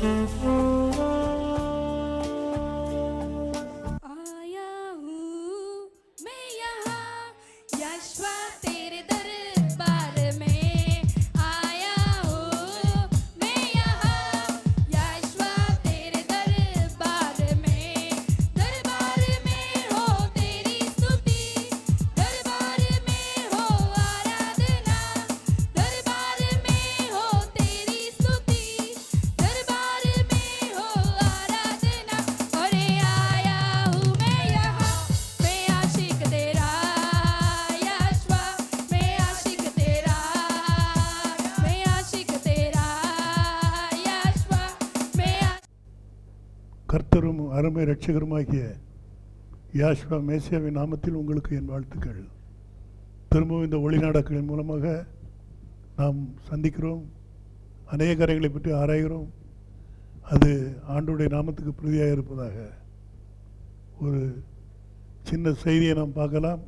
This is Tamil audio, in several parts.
Música கர்த்தரும் ரட்சகருமாகிய யாஷ்வா மேசியாவின் நாமத்தில் உங்களுக்கு என் வாழ்த்துக்கள். திரும்பவும் இந்த ஒளிநாடகங்களின் மூலமாக நாம் சந்திக்கிறோம். அநேக காரியங்களை பற்றி ஆராய்கிறோம். அது ஆண்டுடைய நாமத்துக்கு பிரதியாக இருப்பதாக. ஒரு சின்ன செய்தியை நாம் பார்க்கலாம்.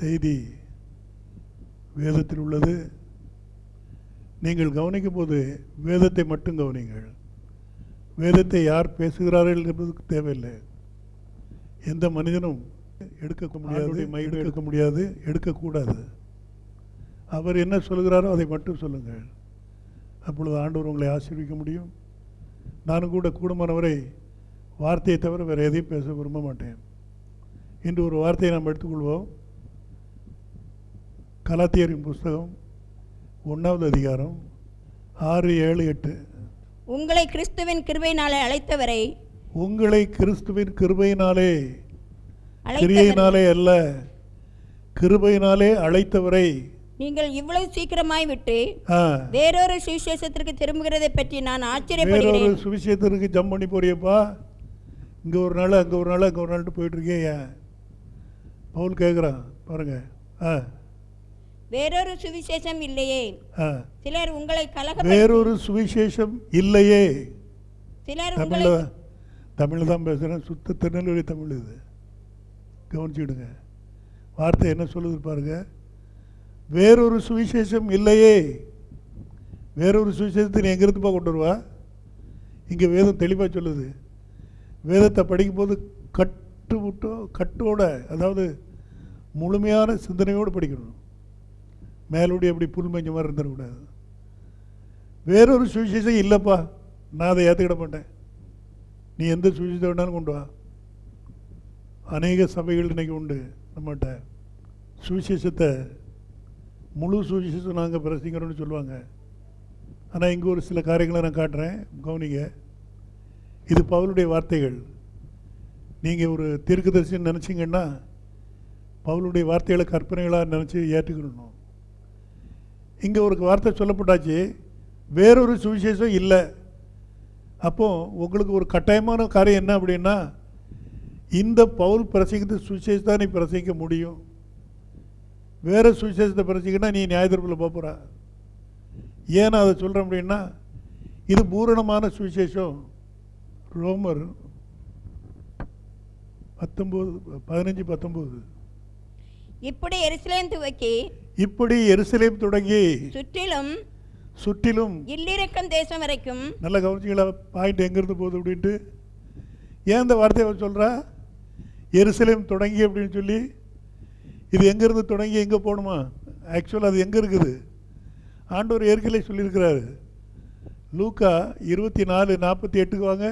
செய்தி வேதத்தில் உள்ளது. நீங்கள் கவனிக்கும் போது வேதத்தை மட்டும் கவனிங்கள் வேதத்தை யார் பேசுகிறார்கள் என்பதற்கு தேவையில்லை. எந்த மனிதனும் எடுக்க முடியாது எடுக்க முடியாது எடுக்கக்கூடாது. அவர் என்ன சொல்கிறாரோ அதை மட்டும் சொல்லுங்கள். அப்பொழுது ஆண்டவர் உங்களை ஆசீர்விக்க முடியும். நானும் கூட கூடுமானவரை வார்த்தையை தவிர வேறு எதையும் பேச விரும்ப மாட்டேன். இன்று ஒரு வார்த்தையை நாம் எடுத்துக்கொள்வோம். கலாத்தியரின் புஸ்தகம் ஒன்றாவது அதிகாரம் ஆறு ஏழு எட்டு. உங்களை கிறிஸ்துவின் கிருபையினாலே அழைத்தவரை உங்களை கிறிஸ்துவின் கிருபையினாலே கிரியையினாலே அல்ல கிருபையினாலே அழைத்தவரை. நீங்கள் இவ்வளவு சீக்கிரமாய் விட்டு வேறொரு சுவிசேஷத்திற்கு திரும்புகிறதை பற்றி நான் வேறொரு ஆச்சரியப்படுகிறேன் சுவிசேஷத்திற்கு ஜம்ப் பண்ணி போறியப்பா. இங்கே ஒரு நாள் அங்கே ஒரு நாள் அங்கே ஒரு நாள்ட்டு போயிட்டு இருக்கே ஏன்? பவுல் கேட்குறான் பாருங்க. ஆ. வேறொரு சுவிசேஷம் இல்லையே. சிலர் உங்களை கலக வேறொரு சுவிசேஷம் இல்லையே. சிலர் தமிழில் தமிழ் தான் பேசுகிறேன் சுத்த திருநெல்வேலி தமிழ் இது. கவனிச்சுக்கிடுங்க. வார்த்தை என்ன சொல்லுது பாருங்க. வேறொரு சுவிசேஷம் இல்லையே. வேறொரு சுவிசேஷத்தை நீ எங்கிருந்துப்பா கொண்டு வருவா? இங்கே வேதம் தெளிவாக சொல்லுது. வேதத்தை படிக்கும்போது கட்டு விட்டோ கட்டோட அதாவது முழுமையான சிந்தனையோடு படிக்கணும். மேலோடி அப்படி புல் மேஞ்ச மாதிரி இருந்துடக்கூடாது. வேறொரு சுவிசேஷம் இல்லைப்பா. நான் அதை ஏற்றுக்கிட மாட்டேன். நீ எந்த சுவிசேஷத்தை வேணாலும் கொண்டு வா. அநேக சபைகள் இன்னைக்கு உண்டு நம்மகிட்ட. சுவிசேஷத்தை முழு சுவிசேஷம் நாங்கள் பிரசிக்கிறோம்னு சொல்லுவாங்க. ஆனால் இங்கே ஒரு சில காரியங்களை நான் காட்டுறேன். கவனிங்க. இது பவுலுடைய வார்த்தைகள். நீங்கள் ஒரு தீர்க்கதரிசின்னு நினச்சிங்கன்னா பவுலுடைய வார்த்தைகளை கற்பனைகளாக நினச்சி ஏற்றுக்கணும். இங்கே ஒரு வார்த்தை சொல்லப்பட்டாச்சு. வேறொரு சுவிசேஷம் இல்லை. அப்போது உங்களுக்கு ஒரு கட்டாயமான காரியம் என்ன அப்படின்னா இந்த பவுல் பிரசங்கித்த சுவிசேஷத்தை நீ பிரசங்கிக்க முடியும். வேறு சுவிசேஷத்தை பிரசங்கினா நீ நியாயத்தீர்ப்பில் போகிற ஏன் அதை சொல்கிறேன் அப்படின்னா இது பூரணமான சுவிசேஷம். ரோமர் பத்தொம்போது பதினஞ்சு பத்தொம்போது இப்படி எருசலேம் துவக்கி இப்படி எருசலேம் தொடங்கி சுற்றிலும் சுற்றிலும் இல்லிரக்கம் தேசம் வரைக்கும் நல்ல கவனிச்சிங்களா பாயிண்ட் எங்கேருந்து போகுது அப்படின்ட்டு. ஏன் இந்த வார்த்தையை அவர் சொல்கிறா எருசலேம் தொடங்கி அப்படின்னு சொல்லி. இது எங்கேருந்து தொடங்கி எங்கே போகணுமா? ஆக்சுவலாக அது எங்கே இருக்குது? ஆண்டவர் ஏற்கனவே சொல்லியிருக்கிறாரு. லூக்கா இருபத்தி நாலு நாற்பத்தி எட்டுக்கு வாங்க.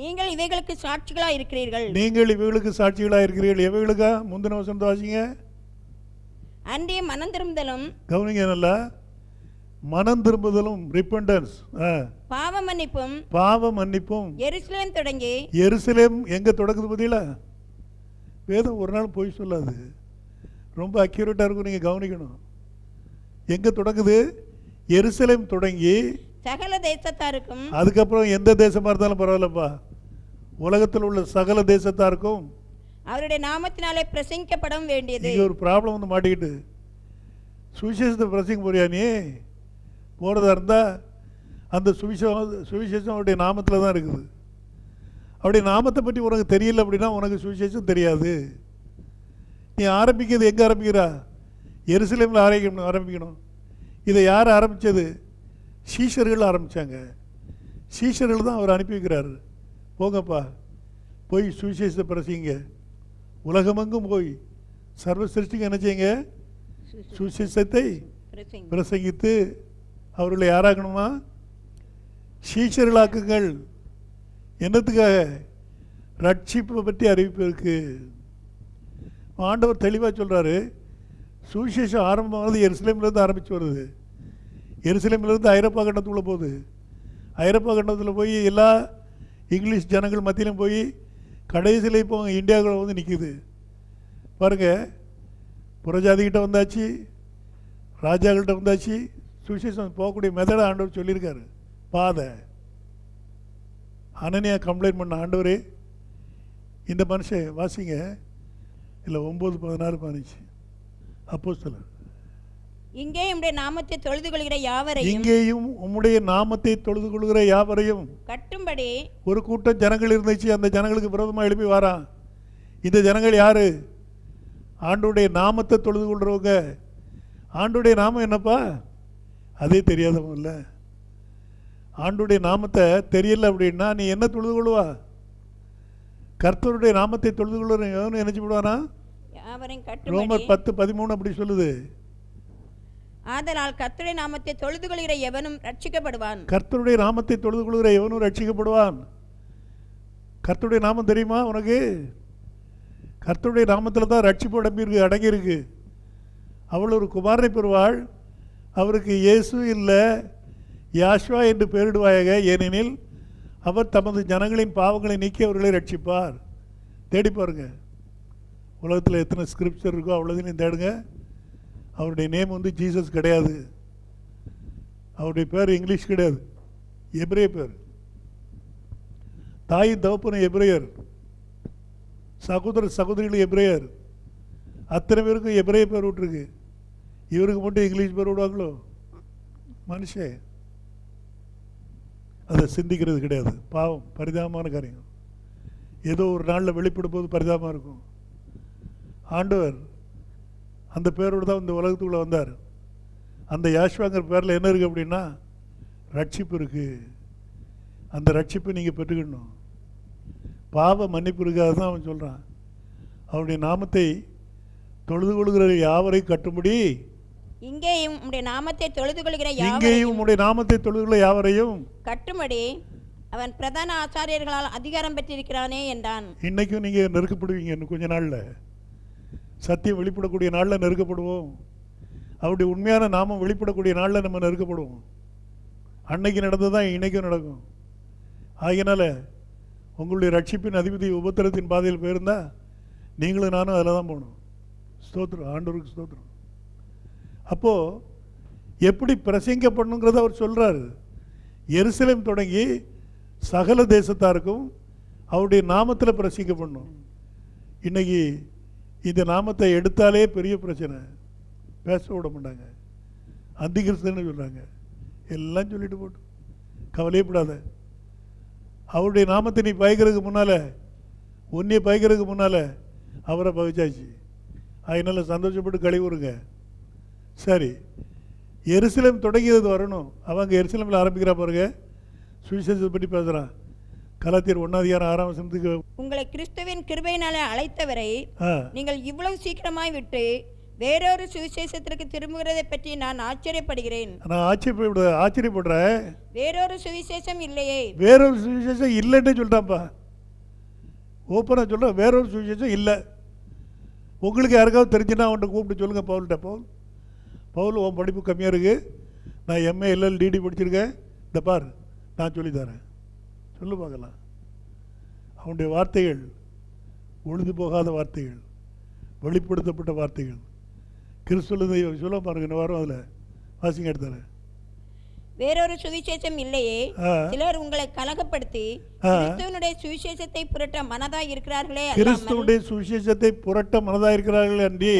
நீங்கள் இவைகளுக்கு சாட்சிகளாக இருக்கிறீர்கள் நீங்கள் இவைகளுக்கு சாட்சிகளாக இருக்கிறீர்கள் எவைகளுக்கா? முந்தின வசனத்தை வாசிங்க. அன்றைய மனம் திரும்புதலும். கவனிங்க நல்லா. மனம் திரும்புதலும் ரிப்பண்டன்ஸ் பாவ மன்னிப்பும். பாவ மன்னிப்பும். எருசலேம் தொடங்கி. எருசலேம் எங்கே தொடங்குது பார்த்தீங்களா வேதம் ஒரு நாள் போய் சொல்லாது. ரொம்ப அக்யூரேட்டாக இருக்கும் நீங்கள் கவனிக்கணும். எங்கே தொடங்குது? எருசலேம் தொடங்கி. சகல தேசத்தாருக்கும். அதுக்கப்புறம் எந்த தேசமாக இருந்தாலும் பரவாயில்லப்பா. உலகத்தில் உள்ள சகல தேசத்தாருக்கும். அவருடைய நாமத்தினாலே பிரசங்கிக்கப்படும் வேண்டியது. ஒரு ப்ராப்ளம் வந்து மாட்டிக்கிட்டு. சுவிசேஷத்தை பிரசிங்க போறியா நீ போகிறதா இருந்தால் அந்த சுவிசேஷம் சுவிசேஷம் அவருடைய நாமத்தில் தான் இருக்குது. அவருடைய நாமத்தை பற்றி உனக்கு தெரியல அப்படின்னா உனக்கு சுவிசேஷம் தெரியாது. நீ ஆரம்பிக்கிறது எங்கே ஆரம்பிக்கிறா? எருசலேமில் ஆரம்பிக்கணும் ஆரம்பிக்கணும். இதை யார் ஆரம்பித்தது சீஷர்கள் ஆரம்பித்தாங்க சீஷர்கள் தான் அவர் அனுப்பி வைக்கிறாரு. போங்கப்பா போய் சுவிசேஷத்தை பிரசிங்க உலகமெங்கும் போய். சர்வ சிருஷ்டிக்கு என்ன செய்யுங்க? பிரசங்கி. பிரசங்கித்து அவர்களை யாராக்கணுமா? சீஷர்களாக்குங்கள். என்னத்துக்காக? ரட்சிப்பை பற்றி அறிவிப்பிருக்கு ஆண்டவர் தெளிவாக சொல்கிறாரு சுவிசேஷம் ஆரம்பமானது எருசலேம்லேருந்து ஆரம்பித்து வருது. எருசலேம்லேருந்து ஐரோப்பா கண்டத்துக்குள்ளே போகுது. ஐரோப்பா கண்டத்தில் போய் எல்லா இங்கிலீஷ் ஜனங்கள் மத்தியிலும் போய் கடைசியில் இப்போ இந்தியாவுக்குள்ள வந்து நிற்கிது பாருங்கள் புறஜாதிகிட்ட வந்தாச்சு ராஜாக்கள்கிட்ட வந்தாச்சு சுவிசேஷம் போகக்கூடிய மெத்தடை ஆண்டவர் சொல்லியிருக்காரு. பாதை. அனனியா கம்ப்ளைண்ட் பண்ண ஆண்டவரே இந்த மனுஷன் வாசிங்க. இல்லை ஒம்பது பதினாறு பதினஞ்சு. அப்போ இங்கே உம்முடைய நாமத்தை தொழுது கொள்கிற யாவரையும் இங்கேயும் உம்முடைய நாமத்தை தொழுது கொள்கிற யாவரையும் கட்டும்படி ஒரு கூட்டம் ஜனங்கள் இருந்துச்சு அந்த ஜனங்களுக்கு விரோதமாக எழுப்பி வாரான். இந்த ஜனங்கள் யாரு? ஆண்டுடைய நாமத்தை தொழுது கொள்றவங்க. ஆண்டுடைய நாமம் என்னப்பா? அதே தெரியாதவங்க இல்லை. ஆண்டுடைய நாமத்தை தெரியல அப்படின்னா நீ என்ன தொழுது கொள்வா? கர்த்தருடைய நாமத்தை தொழுது கொள்ளுறவன் நினைச்சு விடுவானா ரோமர் பத்து பதிமூணு அப்படி சொல்லுது. ஆதலால் கர்த்தருடைய நாமத்தை தொழுது கொள்கிற எவனும் ரட்சிக்கப்படுவான் கர்த்தருடைய நாமத்தை தொழுது கொள்கிற எவனும் ரட்சிக்கப்படுவான் கர்த்தருடைய நாமம் தெரியுமா உனக்கு? கர்த்தருடைய நாமத்தில் தான் ரட்சிப்பு அடங்கியிருக்கு அடங்கியிருக்கு. அவள் ஒரு குமாரனை பெறுவாள். அவருக்கு இயேசு இல்லை யாஷ்வா என்று பெயரிடுவாயாக. ஏனெனில் அவர் தமது ஜனங்களின் பாவங்களை நீக்கி அவர்களை ரட்சிப்பார் தேடி பாருங்க. உலகத்தில் எத்தனை ஸ்கிரிப்சர் இருக்கோ அவ்வளோதையும் தேடுங்க. அவருடைய நேம் வந்து ஜீசஸ் கிடையாது. அவருடைய பேர் இங்கிலீஷ் கிடையாது. எப்ரே பேர். தாய் தகப்பன எப்ரேயர். சகோதர சகோதரிகள் எப்ரேயர். அத்தனை பேருக்கும் எப்ரேய பேர் விட்டுருக்கு. இவருக்கு மட்டும் இங்கிலீஷ் பேர் விடுவாங்களோ? மனுஷன் அதை சிந்திக்கிறது கிடையாது. பாவம் பரிதாபமான காரியம். ஏதோ ஒரு நாளில் வெளிப்படும் போது பரிதாபமாக இருக்கும். ஆண்டவர் அந்த பேரோடு தான் இந்த உலகத்துக்குள்ளே வந்தார். அந்த யாஷ்வாங்கிற பேரில் என்ன இருக்குது அப்படின்னா ரட்சிப்பு இருக்குது அந்த ரட்சிப்பை நீங்கள் பெற்றுக்கணும். பாவ மன்னிப்பு இருக்காது தான் அவன் சொல்கிறான் அவனுடைய நாமத்தை தொழுது கொள்கிற யாவரை கட்டும்படி? இங்கேயும் உம்முடைய நாமத்தை தொழுது கொள்கிற இங்கேயும் உம்முடைய நாமத்தை தொழுகிற யாவரையும்? கட்டும்படி அவன் பிரதான ஆசாரியர்களால் அதிகாரம் பெற்றிருக்கிறானே என்றான். இன்னைக்கும் நீங்கள் நெருக்கப்படுவீங்க இன்னும் கொஞ்ச நாளில். சத்தியம் வெளிப்படக்கூடிய நாளில் நெருக்கப்படுவோம். அவருடைய உண்மையான நாமம் வெளிப்படக்கூடிய நாளில் நம்ம நெருக்கப்படுவோம். அன்னைக்கு நடந்தது தான் இன்னைக்கும் நடக்கும். ஆகையினால உங்களுடைய ரட்சிப்பின் அதிபதி உபத்திரத்தின் பாதையில் போயிருந்தா நீங்களும் நானும் அதில் தான் போகணும். ஸ்தோத்திரம் ஆண்டவருக்கு ஸ்தோத்திரம். அப்போது எப்படி பிரசங்கப்படணுங்கிறத அவர் சொல்கிறாரு எருசலேம் தொடங்கி சகல தேசத்தாருக்கும் அவருடைய நாமத்தில் பிரசங்கிக்க பண்ணும் இன்றைக்கி இந்த நாமத்தை எடுத்தாலே பெரிய பிரச்சனை. பேச விட மாட்டாங்க. அந்திகிருஷ்ணன்னு சொல்கிறாங்க எல்லாம் சொல்லிட்டு போட்டு கவலையப்படாத அவருடைய நாமத்தை நீ பயக்கிறதுக்கு முன்னால் உன்னைய பயக்கிறதுக்கு முன்னால் அவரை பகிச்சாச்சு. அதனால சந்தோஷப்பட்டு கழிவுறுங்க. சரி எருசலேம் தொடங்கியது வரணும். அவங்க எருசலேமில் ஆரம்பிக்கிறா பாருங்க. சுவிசேஷத்தை பற்றி பேசுகிறான் கலாத்தியர் ஒன்றாதிகாரம் ஆறாம் வசனத்துக்கு உங்களை கிறிஸ்துவின் கிருபையினாலே அழைத்தவரை நீங்கள் இவ்வளவு சீக்கிரமாய் விட்டு வேறொரு சுவிசேஷத்திற்கு திரும்புகிறதை பற்றி நான் ஆச்சரியப்படுகிறேன். நான் ஆச்சரியப்பட ஆச்சரியப்படுறேன் வேறொரு சுவிசேஷம் இல்லையே. வேறொரு சுவிசேஷம் இல்லைன்னு சொல்லிட்டான்ப்பா ஓப்பனாக சொல்கிறேன் வேறொரு சுவிசேஷம் இல்லை. உங்களுக்கு யாருக்காவது தெரிஞ்சுன்னா அவன்கிட்ட கூப்பிட்டு சொல்லுங்கள் பவுல்கிட்ட பவுல் பவுல் உன் படிப்பு கம்மியாக இருக்குது நான் எம்ஏ எல்எல் டிடி படிச்சிருக்கேன். இந்த பார் நான் சொல்லித் தரேன். சொல்லு பார்க்கலாம். அவனுடைய வார்த்தைகள் உழுது போகாத வார்த்தைகள் வெளிப்படுத்தப்பட்ட வார்த்தைகள். கிறிஸ்துவ சொல்ல பாருங்க வாரம் அதில். வாசிங்க எடுத்தாரு வேறொரு சுவிசேஷம் இல்லையே. சிலர் உங்களை கலகப்படுத்தி. கிறிஸ்துவனுடைய சுவிசேஷத்தை புரட்ட மனதாய் இருக்கிறார்களே அல்லாமல் கிறிஸ்துவுடைய சுவிசேஷத்தை புரட்ட மனதாக இருக்கிறார்கள் அன்றி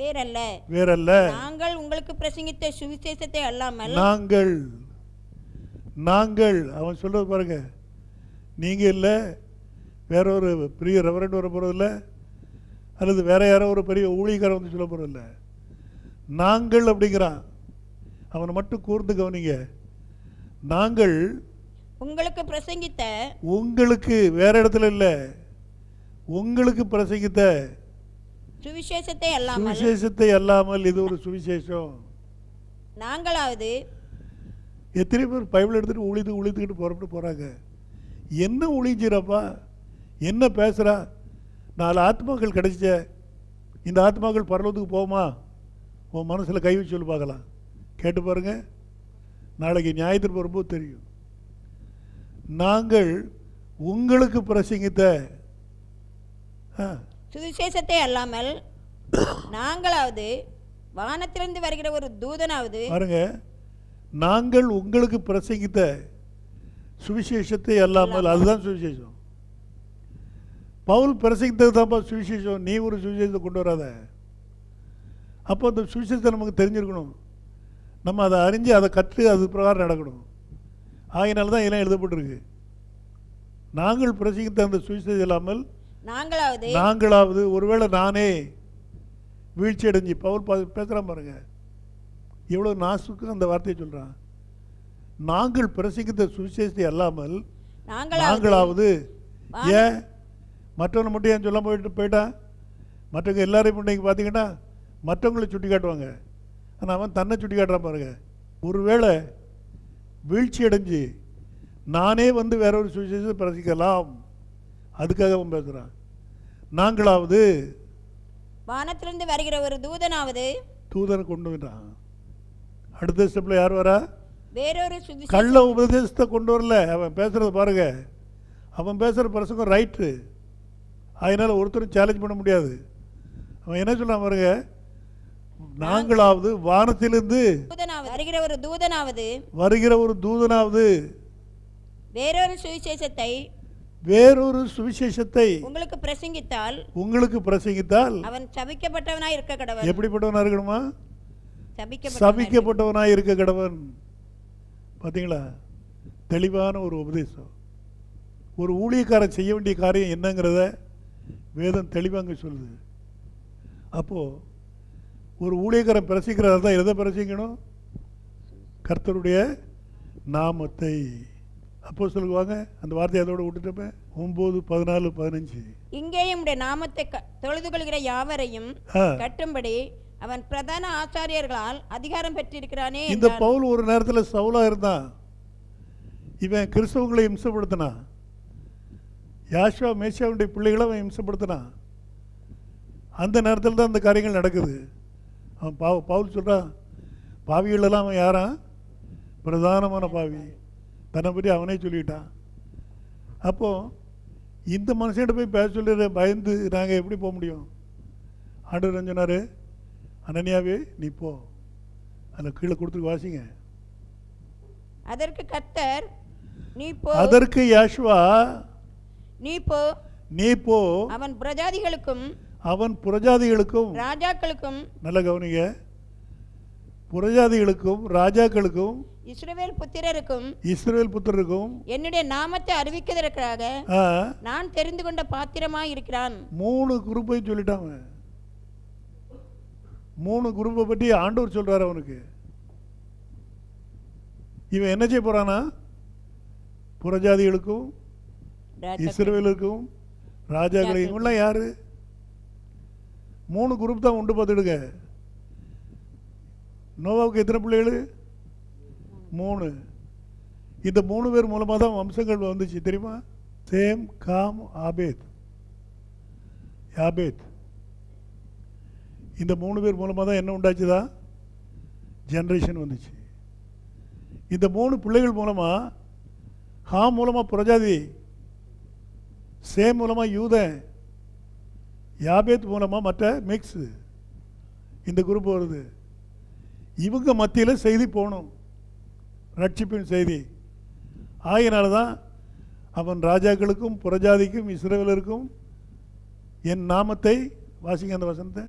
வேறல்ல. வேறல்ல. நாங்கள் உங்களுக்கு பிரசங்கித்த சுவிசேஷத்தை அல்லாமல் நாங்கள் நாங்கள் அவன் சொல்றது பாருங்க. நீங்க இல்லை வேற ஒரு பெரிய ரெவரண்ட் வர போகிறதில்ல அல்லது வேற யாரோ ஒரு பெரிய ஊழியக்காரன் வந்து சொல்ல போகிறதில்ல நாங்கள் அப்படிங்கிறான். அவனை மட்டும் கூர்ந்து கவனிங்க. நாங்கள் உங்களுக்கு பிரசங்கித்த உங்களுக்கு வேற இடத்துல இல்லை. உங்களுக்கு பிரசங்கித்த சுவிசேஷத்தை அல்லாமல் சுவிசேஷத்தை அல்லாமல் இது ஒரு சுவிசேஷம். நாங்களாவது எத்தனை பேர் பைபிள் எடுத்துட்டு உழித்து உழித்துக்கிட்டு புறப்பட்டு போகிறாங்க என்ன உழிஞ்சிரப்பா என்ன பேசுகிறா நாலு ஆத்மாக்கள் கிடைச்ச இந்த ஆத்மாக்கள் பரலோகத்துக்கு போகுமா? உன் மனசில் கை வச்சு சொல்லி பார்க்கலாம். கேட்டு பாருங்க. நாளைக்கு நியாயத்திற்கு வரும்போது தெரியும். நாங்கள் உங்களுக்கு பிரசங்கித்த சுவிசேஷத்தை அல்லாமல் நாங்களாவது வானத்திலிருந்து வருகிற ஒரு தூதனாவது பாருங்க. நாங்கள் உங்களுக்கு பிரசங்கித்த சுவிசேஷத்தை அல்லாமல் அதுதான் சுவிசேஷம். பவுல் பிரசங்கித்தது தான்ப்பா சுவிசேஷம். நீ ஒரு சுவிசேஷத்தை கொண்டு வராத. அப்போ அந்த சுவிசேஷத்தை நமக்கு தெரிஞ்சிருக்கணும். நம்ம அதை அறிஞ்சு அதை கற்று அது பிரகாரம் நடக்கணும். ஆகினால தான் இதெல்லாம் எழுதப்பட்டிருக்கு. நாங்கள் பிரசங்கித்த அந்த சுவிசேஷம் இல்லாமல் நாங்களாவது நாங்களாவது ஒருவேளை நானே வீழ்ச்சி அடைஞ்சு பவுல் பா பேசுகிறான் பாருங்க. எவ்வளோ நாசுக்கு அந்த வார்த்தையை சொல்கிறான் நாங்கள் பிரசங்கித்த சுவிசேஷத்தை அல்லாமல் நாங்களாவது ஏன்? மற்றவனை மட்டும் ஏன் சொல்ல போயிட்டு போயிட்டா? மற்றவங்க எல்லாரையும் இன்னைக்கு பார்த்தீங்கன்னா மற்றவங்களை சுட்டி காட்டுவாங்க ஆனால் அவன் தன்னை சுட்டி காட்டுறான் பாருங்க. ஒருவேளை வீழ்ச்சி அடைஞ்சு நானே வந்து வேற ஒரு சுவிசேஷத்தை பிரசிக்கலாம் அதுக்காக அவன் பேசுகிறான் நாங்களாவது வானத்திலிருந்து வருகிற ஒரு தூதனாவது தூதனை கொண்டு வந்தான் அடுத்த ஸ்டெப்பில் யார் வரா? வேறொரு கள்ள உபதேசத்தை கொண்டு வரல. அவன் பேசுகிறத பாருங்க. அவன் பேசுகிற பிரசங்கம் ரைட்டு அதனால் ஒருத்தரும் சேலஞ்ச் பண்ண முடியாது. அவன் என்ன சொல்றான் பாருங்க? நாங்களாவது வானத்திலிருந்து வருகிற ஒரு தூதனாவது வருகிற ஒரு தூதனாவது வேறொரு சுவிசேஷத்தை வேறொரு சுவிசேஷத்தை உங்களுக்கு பிரசங்கித்தால் உங்களுக்கு பிரசங்கித்தால் அவன் சபிக்கப்பட்டவனாய் இருக்க கடவன். எப்படிப்பட்டவனா இருக்கணுமா? சபிக்கப்பட்டவனாய் இருக்க கடவன். பார்த்தீங்களா தெளிவான ஒரு உபதேசம். ஒரு ஊழியக்காரன் செய்ய வேண்டிய காரியம் என்னங்கிறத வேதம் தெளிவாங்க சொல்லுது. அப்போது ஒரு ஊழியக்காரன் பிரசிக்கிறதா தான் எதை பிரசிக்கணும்? கர்த்தருடைய நாமத்தை. அப்போ சொல்லுவாங்க அந்த வார்த்தையை அதோட விட்டுட்டப்ப ஒம்பது பதினாலு பதினஞ்சு. இங்கேயும் உடைய நாமத்தை தொழுது கொள்கிற யாவரையும் கட்டும்படி அவன் பிரதான ஆசாரியர்களால் அதிகாரம் பெற்றிருக்கிறானே இந்த. பவுல் ஒரு நேரத்தில் சவுலா இருந்தான். இவன் கிறிஸ்தவங்களை இம்சப்படுத்தினான் யாஷா மேஷாவுடைய பிள்ளைகளை அவன் இம்சப்படுத்தினான் அந்த நேரத்தில் தான் அந்த காரியங்கள் நடக்குது. அவன் பாவ பவுல் சொல்கிறான் பாவிகளெல்லாம் அவன் யாரா? பிரதானமான பாவி. தன்னை பற்றி அவனே சொல்லிட்டான். அப்போது இந்த மனுஷன்கிட்ட போய் பேச சொல்லி பயந்து நாங்கள் எப்படி போக முடியும்? ஆண்டவர் என்ன சொன்னார்? அனன்யாவே நீ போ. அதில் கீழே கொடுத்து வாசிங்க. அதற்கு கர்த்தர் நீ போ. அதற்கு யாஷ்வா நீ போ. நீ போ. அவன் பிரஜாதிகளுக்கும் அவன் புறஜாதிகளுக்கும் ராஜாக்களுக்கும் நல்ல கவனிங்க. புறஜாதிகளுக்கும் ராஜாக்களுக்கும் இஸ்ரவேல் புத்திரருக்கும் இஸ்ரவேல் புத்தருக்கும் என்னுடைய நாமத்தை அறிவிக்கிறதற்காக நான் தெரிந்து கொண்ட பாத்திரமாய் இருக்கிறான். மூணு குரூப்பை சொல்லிட்டாங்க மூணு குரூப்பை பற்றி ஆண்டவர் சொல்றாரு அவனுக்கு. இவன் என்ன செய்ய போறானா புறஜாதிகளுக்கும் ராஜாக்கள். இஸ்ரவேலுக்கும் ராஜாக்களை இவங்களாம் யாரு? மூணு குரூப் தான் உண்டு பார்த்துடுங்க. நோவாவுக்கு எத்தனை பிள்ளைகள் மூணு. இந்த மூணு பேர் மூலமாக தான் வம்சங்கள் வந்துச்சு தெரியுமா? Same com ஆபேத். யாபேத் இந்த மூணு பேர் மூலமாக தான் என்ன உண்டாச்சுதா? ஜென்ரேஷன் வந்துச்சு. இந்த மூணு பிள்ளைகள் மூலமாக ஹாம் மூலமாக புரஜாதி சேம் மூலமாக யூதன் யாபேத் மூலமாக மற்ற மிக்ஸ் இந்த குரூப் வருது. இவங்க மத்தியில் செய்தி போகணும். ரட்சிப்பின் செய்தி. ஆகையினால தான் அவன் ராஜாக்களுக்கும் புறஜாதிக்கும் இஸ்ரேவலருக்கும் என் நாமத்தை வாசிங்க அந்த வசனத்தை.